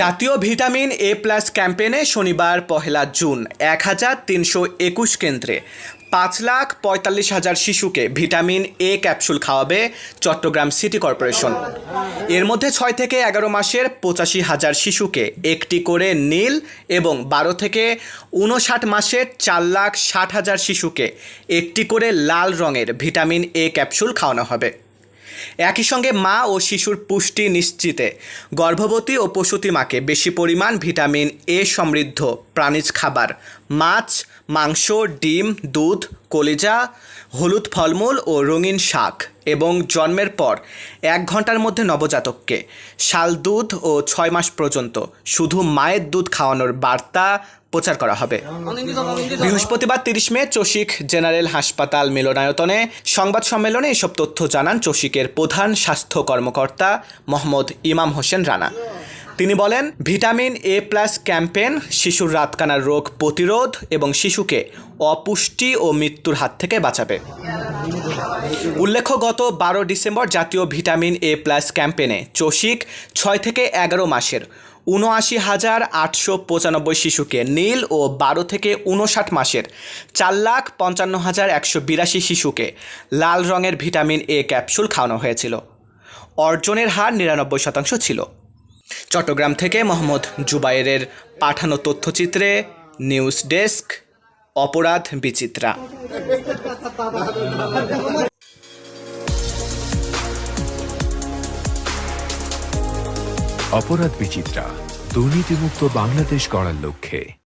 জাতীয় vitamin A plus ক্যাম্পেইনে শনিবার পহেলা জুন এক হাজার তিনশো একুশ কেন্দ্রে পাঁচ লাখ পঁয়তাল্লিশ হাজার শিশুকে ভিটামিন এ ক্যাপসুল খাওয়াবে চট্টগ্রাম সিটি কর্পোরেশন। এর মধ্যে ছয় থেকে এগারো মাসের পঁচাশি হাজার শিশুকে একটি করে নীল এবং বারো থেকে উনষাট মাসের চার লাখ ষাট হাজার শিশুকে একটি করে লাল রঙের ভিটামিন এ ক্যাপসুল খাওয়ানো হবে। একই সঙ্গে মা ও শিশুর পুষ্টি নিশ্চিতে। গর্ভবতী ও প্রসূতি মাকে বেশি পরিমাণ ভিটামিন এ সমৃদ্ধ। প্রাণীজ খাবার। মাছ, মাংস, ডিম, দুধ, কলিজা, হলুদ ফলমূল ও রঙিন শাক এবং জন্মের পর এক ঘণ্টার মধ্যে নবজাতককে। শাল দুধ ও ছয় মাস পর্যন্ত শুধু মায়ের দুধ খাওয়ানোর বার্তা প্রচার করা হবে। বৃহস্পতিবার তিরিশ মে চসিক জেনারেল হাসপাতাল মিলনায়তনে সংবাদ সম্মেলনে এসব তথ্য জানান চসিকের প্রধান স্বাস্থ্য কর্মকর্তা মোহাম্মদ ইমাম হোসেন রানা। তিনি বলেন, ভিটামিন এ প্লাস ক্যাম্পেন শিশুর রাতকানার রোগ প্রতিরোধ এবং শিশুকে অপুষ্টি ও মৃত্যুর হাত থেকে বাঁচাবে। উল্লেখ্য, গত বারো ডিসেম্বর জাতীয় ভিটামিন এ প্লাস ক্যাম্পেনে চসিক ছয় থেকে এগারো মাসের উনআশি হাজার আটশো পঁচানব্বই শিশুকে নীল ও বারো থেকে উনষাট মাসের চার লাখ পঞ্চান্ন হাজার একশো বিরাশি শিশুকে লাল রঙের ভিটামিন এ ক্যাপসুল খাওয়ানো হয়েছিল। অর্জনের হার নিরানব্বই শতাংশ ছিল। চট্টগ্রাম থেকে মোহাম্মদ জুবাইরের পাঠানো তথ্যচিত্রে নিউজ ডেস্ক, অপরাধ বিচিত্রা। অপরাধ বিচিত্রা, দুর্নীতিমুক্ত বাংলাদেশ গড়ার লক্ষ্যে।